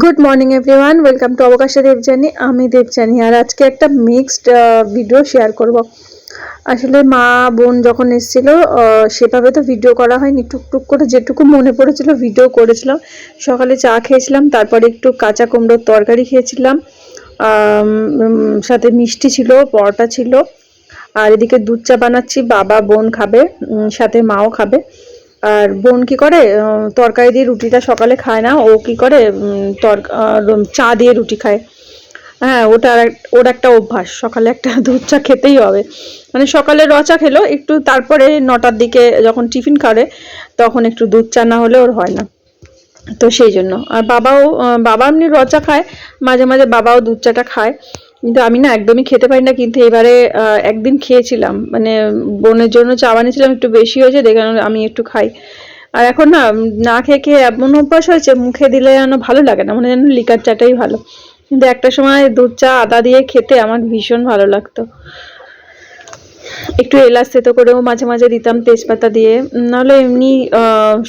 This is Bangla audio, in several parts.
Good morning everyone welcome to অবকাশে Debjani আমি দেবজানি আর আজকে একটা মিক্সড ভিডিও শেয়ার করব। আসলে মা বোন যখন এসেছিল সেভাবে তো ভিডিও করা হয়নি। টুকটুক করে যেটুকু মনে পড়েছিল ভিডিও করেছিলাম। সকালে চা খেয়েছিলাম, তারপরে একটু কাঁচা কুমড়োর তরকারি খেয়েছিলাম। সাথে মিষ্টি ছিল, পরোটা ছিল। আর এদিকে দুধ চা বানাচ্ছি, বাবা বোন খাবে সাথে মাও খাবে। আর বোন কি করে তরকারি দিয়ে রুটিটা সকালে খায় না ও কি করে উম, তর- চা দিয়ে রুটি খায়। হ্যাঁ ওটা ওর একটা অভ্যাস সকালে একটা দুধ চা খেতেই হবে। মানে সকালে র চা খেলো একটু তারপরে নটার দিকে যখন টিফিন করে তখন একটু দুধ চা না হলে ওর হয় না। তো সেই জন্য। আর বাবাও বাবা এমনি রচা খায় মাঝে মাঝে বাবাও দুধ চাটা খায়। কিন্তু আমি না একদমই খেতে পারি না, কিন্তু এবারে একদিন খেয়েছিলাম। মানে বোনের জন্য চা বানিয়েছিলাম, একটু বেশি হয়েছে, দেখে আমি একটু খাই। আর এখন না না খেয়ে খেয়ে এমন অভ্যাস হয়েছে, মুখে দিলে যেন ভালো লাগে না মানে যেন লিকার চাটাই ভালো। কিন্তু একটা সময় দুধ চা, আদা দিয়ে খেতে আমার ভীষণ ভালো লাগতো। একটু এলাচ থেতো করেও মাঝে মাঝে দিতাম তেজপাতা দিয়ে। নাহলে এমনি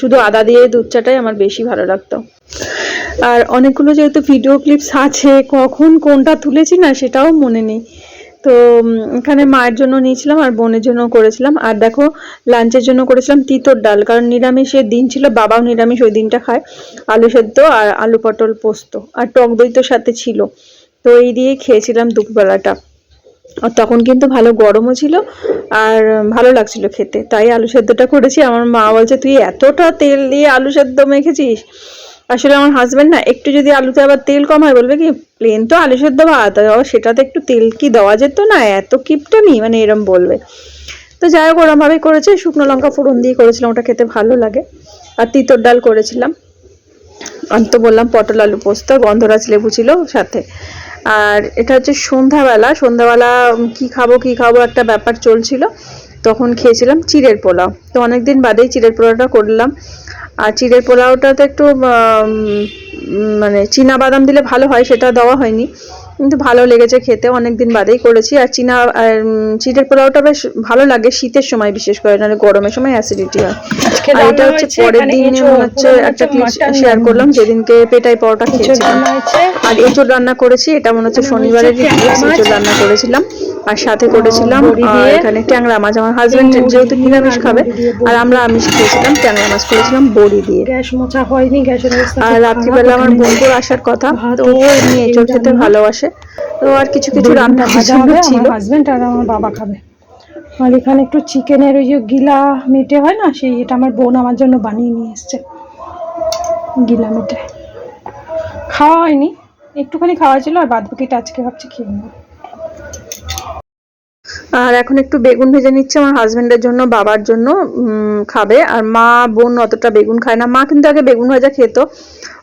শুধু আদা দিয়ে দুধ চাটাই আমার বেশি ভালো লাগতো। আর অনেকগুলো যেহেতু ভিডিও ক্লিপস আছে, কখন কোনটা তুলেছি না সেটাও মনে নেই। তো এখানে মায়ের জন্য নিয়েছিলাম আর বোনের জন্য করেছিলাম। আর দেখো, লাঞ্চের জন্য করেছিলাম তিতর ডাল, কারণ নিরামিষের দিন ছিল, বাবাও নিরামিষ ওই দিনটা খায়। আলু সেদ্ধ আর আলু পটল পোস্ত আর টক দই তো সাথে ছিল। তো এই দিয়ে খেয়েছিলাম দুপুরবেলাটা। আর তখন কিন্তু ভালো গরমও ছিল আর ভালো লাগছিল খেতে। তাই আলু সেদ্ধটা করেছি। আমার মা বলছে, তুই এতটা তেল দিয়ে আলু সেদ্ধ মেখেছিস? আসলে আমার হাজবেন্ড না, একটু যদি আলুতে আবার তেল কম হয়, বলবে কি, প্লেন তো আলু সেদ্ধ ভাত সেটাতে একটু তেল কি দেওয়া যেত না? এত কিপটামি মানে এরম বলবে। তো যাই হোক, ওরমভাবেই করেছে, শুকনো লঙ্কা ফোড়ন দিয়ে করেছিলাম, ওটা খেতে ভালো লাগে। আর তিতর ডাল করেছিলাম। আমি তো বললাম, পটল আলু পোস্ত, গন্ধরাজ লেবু ছিল সাথে। আর এটা হচ্ছে সন্ধ্যাবেলা সন্ধ্যাবেলা কি খাব কি খাব, একটা ব্যাপার চলছিল। তখন খেয়েছিলাম চিড়ের পোলাও। তো অনেকদিন বাদেই চিড়ের পোলাওটা করলাম। আর চিড়ের পোলাওটাতে একটু মানে চীনা বাদাম দিলে ভালো হয় সেটা দেওয়া হয়নি। কিন্তু ভালো লেগেছে খেতে অনেকদিন বাদেই করেছি। আর চীনা চিড়ের পোলাওটা বেশ ভালো লাগে শীতের সময় বিশেষ করে নাহলে গরমের সময় অ্যাসিডিটি হয়। আর এটা হচ্ছে পরের দিন হচ্ছে একটা শেয়ার করলাম যেদিনকে পেটাই পরোটা খেয়েছিলাম। আর এঁচোড় রান্না করেছি এটা মনে হচ্ছে শনিবারের এঁচোড় রান্না করেছিলাম। আর সাথে করেছিলাম এখানে ট্যাংরা মাছ। আমার হাজবেন্ড যেহেতু নিরামিষ খাবে আর আমরা আমিষ খেয়েছিলাম ট্যাংরা মাছ করেছিলাম বড়ি দিয়ে। গ্যাস মোছা হয়নি গ্যাসের আর রাত্রিবেলা আমার বোনপুর আসার কথা তো ও এমনি এঁচোড় খেতে ভালোবাসে। তো আর কিছু কিছু রান্না ভাজা হবে ছিল। হাজবেন্ড আর আমার বাবা খাবে। আর এখানে একটু চিকেনের ওই যে গিলা মেটে হয় না সেই এটা আমার বোন আমার জন্য বানিয়ে নিয়ে এসছে। গিলা মেটে। খাওয়া হয়নি একটুখানি খাওয়া ছিল আর বাদ বাকিটা আজকে ভাবছি খেয়ে নেব। আর এখন একটু বেগুন ভেজে নিচ্ছে, আমার হাজবেন্ডের জন্য, বাবার জন্য খাবে। আর মা, বোন অতটা বেগুন খায় না। মা কিন্তু আগে বেগুন ভাজা খেত।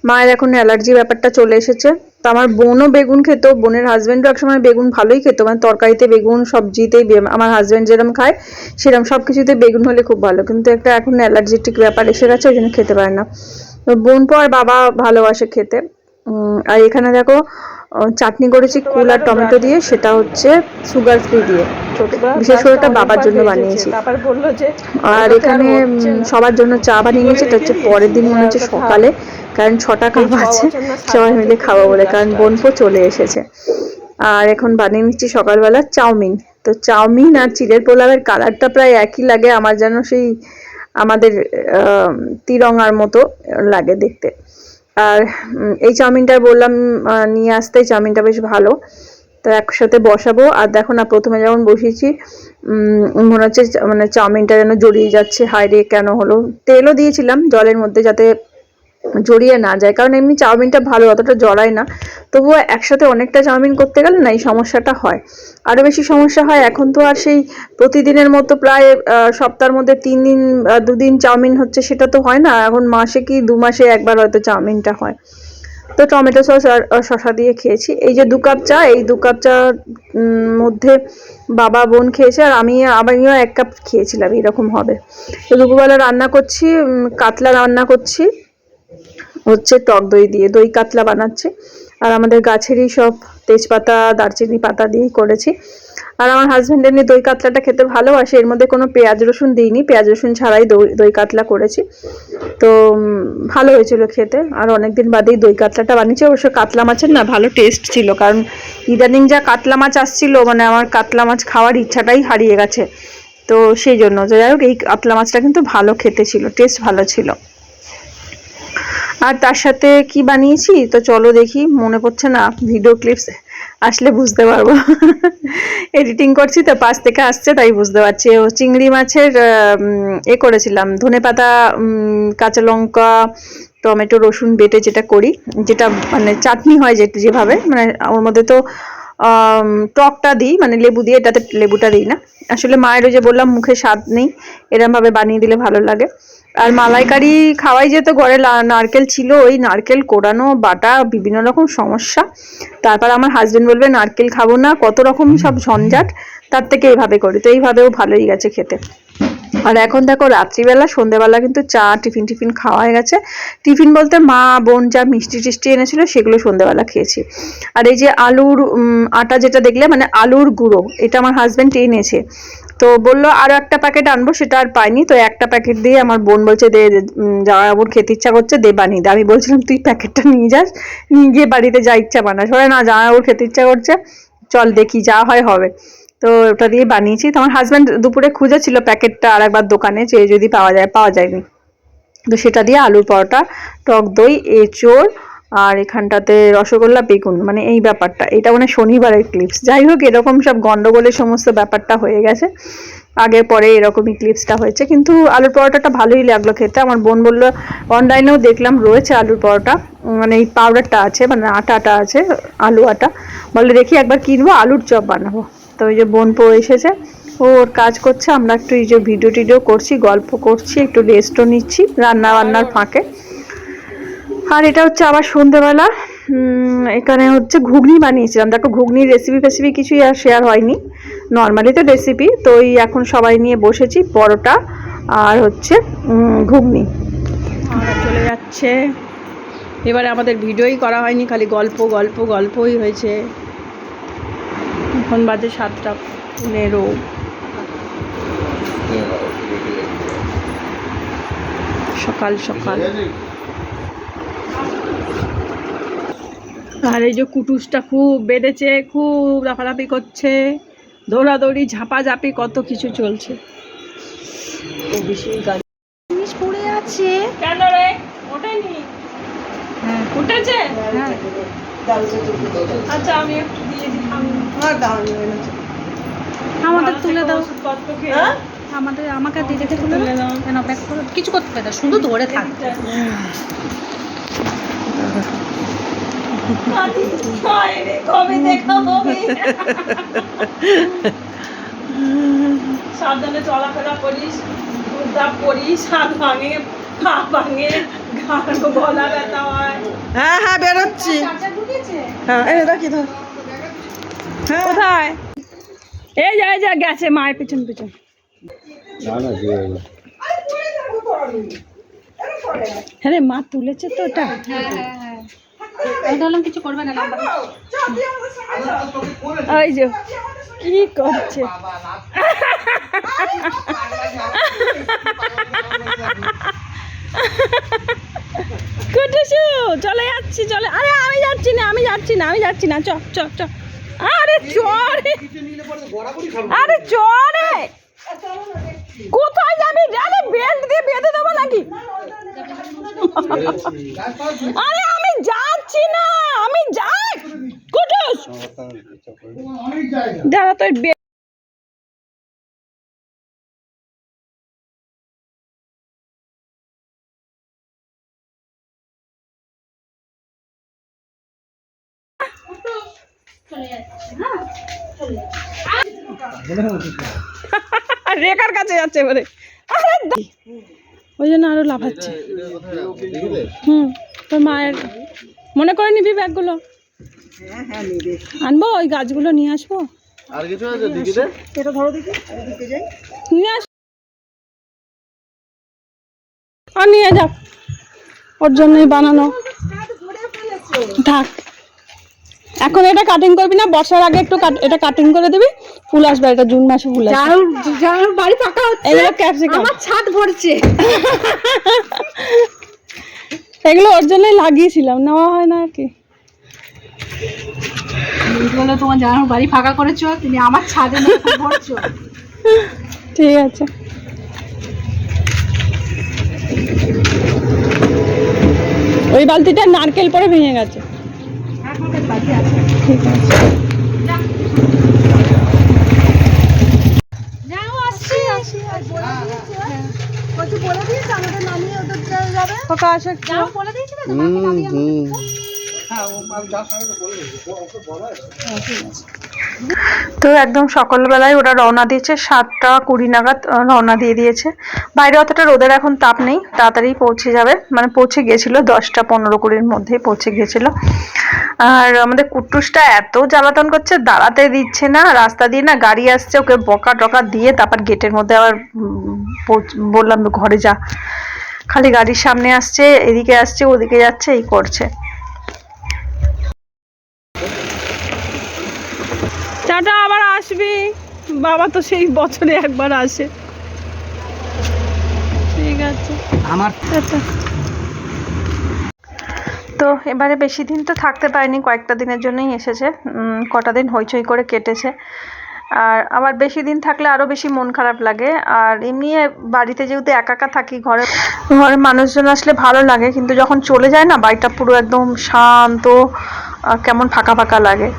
মায়ের এখন অ্যালার্জি ব্যাপারটা চলে এসেছে। তো আমার বোনও বেগুন খেত, বোনের হাজবেন্ডও একসময় বেগুন ভালোই খেত। মানে তরকারিতে বেগুন, সবজিতেই আমার হাজবেন্ড যেরকম খায় সেরকম সব কিছুতে বেগুন হলে খুব ভালো। কিন্তু একটা এখন অ্যালার্জেটিক ব্যাপার এসে গেছে, ওই জন্য খেতে পারে না। বোন পর বাবা ভালোবাসে খেতে। আর এখানে দেখো চাটনি করেছি কুল আর টমেটো দিয়ে সেটা হচ্ছে সুগার ফ্রি দিয়ে। বিশেষ করে ওটা বাবার জন্য বানিয়েছি। আর এখানে সবার জন্য চা বানিয়ে নিয়েছি এটা হচ্ছে পরের দিন মনে হচ্ছে সকালে কারণ ছটা কাপ আছে সবাই মিলে খাব বলে কারণ বোনপো চলে এসেছে। আর এখন বানিয়ে নিচ্ছি সকালবেলা চাউমিন। তো চাউমিন আর চিলের পোলাওয়ের কালারটা প্রায় একই লাগে আমার যেন সেই আমাদের আহ, তিরঙ্গার মতো লাগে দেখতে। আর এই চাউমিনটা বললাম নিয়ে আসতে, চাউমিনটা বেশ ভালো। তো একসাথে বসাবো। আর দেখো না, প্রথমে যেমন বসিয়েছি মনে হচ্ছে মানে চাউমিনটা যেন জড়িয়ে যাচ্ছে। হাইরে কেন হলো? তেলও দিয়েছিলাম জলের মধ্যে যাতে জড়িয়ে না যায়। কারণ এমনি চাউমিনটা ভালো, অতটা জড়ায় না। তবুও একসাথে অনেকটা চাউমিন করতে গেলে না এই সমস্যাটা হয়। আরও বেশি সমস্যা হয়, এখন তো আর সেই প্রতিদিনের মতো প্রায় সপ্তাহের মধ্যে তিন দিন দুদিন চাউমিন হচ্ছে সেটা তো হয় না। এখন মাসে কি দু মাসে একবার হয়তো চাউমিনটা হয়। তো টমেটো সস আর শসা দিয়ে খেয়েছি। এই যে দু কাপ চা, এই দু কাপ চা মধ্যে বাবা, বোন খেয়েছে আর আমি, আমিও এক কাপ খেয়েছিলাম, এরকম হবে। তো দুপুরবেলা রান্না করছি কাতলা রান্না করছি। হচ্ছে টক দই দিয়ে, দই কাতলা বানাচ্ছে। আর আমাদের গাছেরই সব তেজপাতা, দারচিনি পাতা দিয়েই করেছি। আর আমার হাজব্যান্ড এমনি দই কাতলাটা খেতে ভালোবাসে, এর মধ্যে কোনো পেঁয়াজ রসুন দিইনি। পেঁয়াজ রসুন ছাড়াই দই দই কাতলা করেছি। তো ভালো হয়েছিল খেতে। আর অনেকদিন বাদেই দই কাতলাটা বানিয়েছি। অবশ্য কাতলা মাছের না, ভালো টেস্ট ছিল। কারণ ইদানিং যা কাতলা মাছ আসছিল মানে আমার কাতলা মাছ খাওয়ার ইচ্ছাটাই হারিয়ে গেছে। তো সেই জন্য, যাই হোক, এই কাতলা মাছটা কিন্তু ভালো খেতে ছিল টেস্ট ভালো ছিল। আর তার সাথে কি বানিয়েছি? তো চলো দেখি, মনে পড়ছে না ভিডিও ক্লিপস আসলে বুঝতে পারব। এডিটিং করছি তো, পাশ থেকে আসছে, তাই বুঝতে পারছি। ও চিংড়ি মাছের এ করেছিলাম, ধনে পাতা কাঁচা লঙ্কা, টমেটো, রসুন বেটে যেটা করি, যেটা মানে চাটনি হয় যে, যেভাবে মানে ওর মধ্যে তো টকটা দিই মানে লেবু দিয়ে, এটাতে লেবুটা দিই না। আসলে মায়ের ওই যে বললাম, মুখে স্বাদ নেই এরম ভাবে বানিয়ে দিলে ভালো লাগে। আর মালাইকারি খাওয়াই যেত ঘরে নারকেল ছিল, ওই নারকেল কোড়ানো বাটা, বিভিন্ন রকম সমস্যা। তারপর আমার হাজবেন্ড বলবে, নারকেল খাব না, কত রকম সব ঝঞ্ঝাট, তার থেকে এইভাবে করি। তো এইভাবেও ভালোই গেছে খেতে। আর এখন দেখো রাত্রিবেলা, সন্ধেবেলা কিন্তু চা, টিফিন টিফিন খাওয়া হয়ে গেছে। টিফিন বলতে মা, বোন যা মিষ্টি টিষ্টি এনেছিল, সেগুলো সন্ধেবেলা খেয়েছি। আর এই যে আলুর আটা যেটা দেখলে মানে আলুর গুঁড়ো, এটা আমার হাজবেন্ড এনেছে। তো বলল, আরও একটা প্যাকেট আনব, সেটা আর পাইনি। তো একটা প্যাকেট দিয়ে আমার বোন বলছে, দে জামাইবাবুর খেতে ইচ্ছা করছে, দে, বানিয়ে দে। আমি বলছিলাম, তুই প্যাকেটটা নিয়ে যাস, নিয়ে গিয়ে বাড়িতে যা ইচ্ছা বানাস। বলে, না জামাইবাবুর খেতে ইচ্ছা করছে। চল দেখি, যা হয় হবে। তো ওটা দিয়ে বানিয়েছি। তো আমার হাজব্যান্ড দুপুরে খুঁজেছিল প্যাকেটটা আর একবার দোকানে, যে যদি পাওয়া যায়, পাওয়া যায়নি। তো সেটা দিয়ে আলুর পরোটা, টক দই, এঁচোড় আর এখানটাতে রসগোল্লা বেগুন মানে এই ব্যাপারটা। এটা মানে শনিবারের ক্লিপস যাই হোক এরকম সব গন্ডগোলের সমস্ত ব্যাপারটা হয়ে গেছে। আগে পরে এরকমই ক্লিপসটা হয়েছে। কিন্তু আলুর পরোটাটা ভালোই লাগল খেতে। আমার বোন বলল অনলাইনেও দেখলাম রয়েছে আলুর পরোটা। মানে এই পাউডারটা আছে মানে আটাটা আছে আলু আটা। বলে দেখি একবার কিনবো আলুর চপ বানাবো। তো ওই যে বোন পো এসেছে। ও ওর কাজ করছে। আমরা একটু এই যে ভিডিও টিডিও করছি গল্প করছি একটু রেস্টও নিচ্ছি রান্না বান্নার ফাঁকে। আর এটা হচ্ছে আবার সন্ধেবেলা। এখানে হচ্ছে ঘুগনি বানিয়েছিলাম। দেখো, ঘুগনির রেসিপি ফেসিপি কিছুই আর শেয়ার হয়নি। নর্মালি তো রেসিপি তো এই এখন সবাই নিয়ে বসেছি পরোটা আর হচ্ছে ঘুগনি। চলে যাচ্ছে। এবারে আমাদের ভিডিওই করা হয়নি, খালি গল্প গল্প, গল্পই হয়েছে। এখন বাজে সাতটা পনেরো। সকাল সকাল। আর এই যে কুটুসটা খুব বেড়েছে খুব লাফালাফি করছে দৌড়াদৌড়ি ঝাপাঝাপি কত কিছু চলছে। ও বেশি গাড়ি জিনিস পড়ে আছে। কেন রে? ওঠেনি। হ্যাঁ। উঠেছে? হ্যাঁ। আচ্ছা আমি একটু দিয়ে আমাদের তুলে দাও। আমাদের আমাকে দিয়ে তুলে তুলে দাও। দাও। কেন ব্যাক করে কিছু করতে পারে শুধু ধরে থাক। কবে দেখা হবে? সাবধানে চলাফেরা করিস উদ্ধাপ করিস হাত ভাঙে পা ভাঙে গলা ব্যথা হয়। হ্যাঁ হ্যাঁ বেরোচ্ছি। হ্যাঁ এই রাখি ধর। হ্যাঁ। কোথায়? এই যা এই যা গেছে মায়ের পিছন পিছন। হ্যাঁ রে মা তুলেছে তো ওটা আমি বললাম কিছু করবে না নাম্বার ওই যে কি করছে কুটুসু চলে যাচ্ছি চলে আরে আমি যাচ্ছি না আমি যাচ্ছি না আমি যাচ্ছি না চ চ চ আরে চরে আরে চরে কোথায় যাবি আরে বেল্ট দিয়ে বেঁধে দেবো নাকি আরে আমি যাচ্ছি না আমি যাই কুটুস দাঁড়া তোর রেখার কাছে যাচ্ছে এবারে আরে ওই জন্য আরও লাফাচ্ছে হুম তোর মায়ের মনে করে নিবি ব্যাগগুলো? আনব ওই গাছগুলো নিয়ে আসব। আর কিছু আছে দিদিতে নিয়ে আস। আর নিয়ে যাক ওর জন্যই বানানো। থাক। এখন এটা কাটিং করবি না বর্ষার আগে একটু কাট- এটা কাটিং করে দিবি ফুল আসবে এটা জুন মাসে ফুল আসবে। বাড়ি হচ্ছে ক্যাপসিকাম আমার ছাদ ভরছে। এগুলো ওর জন্যই লাগিয়েছিলাম নেওয়া হয় না আর কি। বলে তোমার যার বাড়ি ফাঁকা করেছ তুমি আমার ছাদে ভরছো। ঠিক আছে। ওই বালতিটা নারকেল পরে ভেঙে গেছে। আছে। ঠিক আছে যাও আসছি আসছি বলে দিয়েছে আমাদের নামিয়ে ওদের যাবে ওকে আসে যাও বলে দিয়েছে না তোমাকে নামিয়ে তো একদম সকালবেলায় ওরা রওনা দিয়েছে সাতটা কুড়ি নাগাদ রওনা দিয়ে দিয়েছে। বাইরে অতটা রোদের এখন তাপ নেই তাড়াতাড়ি পৌঁছে যাবে। মানে পৌঁছে গিয়েছিল দশটা পনেরো কুড়ির মধ্যে পৌঁছে গিয়েছিল। আর আমাদের কুট্টুসটা এত জ্বালাতন করছে দাঁড়াতে দিচ্ছে না রাস্তা দিয়ে না গাড়ি আসছে ওকে বকা টকা দিয়ে তারপর গেটের মধ্যে আবার বললাম ঘরে যা। খালি গাড়ির সামনে আসছে এদিকে আসছে ওদিকে যাচ্ছে এই করছে। টাটা আবার আসবি। বাবা তো সেই বছরে একবার আসে। ঠিক আছে। আমার আচ্ছা তো এবারে বেশি দিন তো থাকতে পারিনি কয়েকটা দিনের জন্যই এসেছে। কটা দিন হইচই করে কেটেছে। আর আমার বেশি দিন থাকলে আরও বেশি মন খারাপ লাগে। আর এমনি বাড়িতে যেহেতু একা একা থাকি, ঘরে ঘরে মানুষজন আসলে ভালো লাগে, কিন্তু যখন চলে যায় না, বাড়িটা পুরো একদম শান্ত কেমন ফাঁকা ফাঁকা লাগে।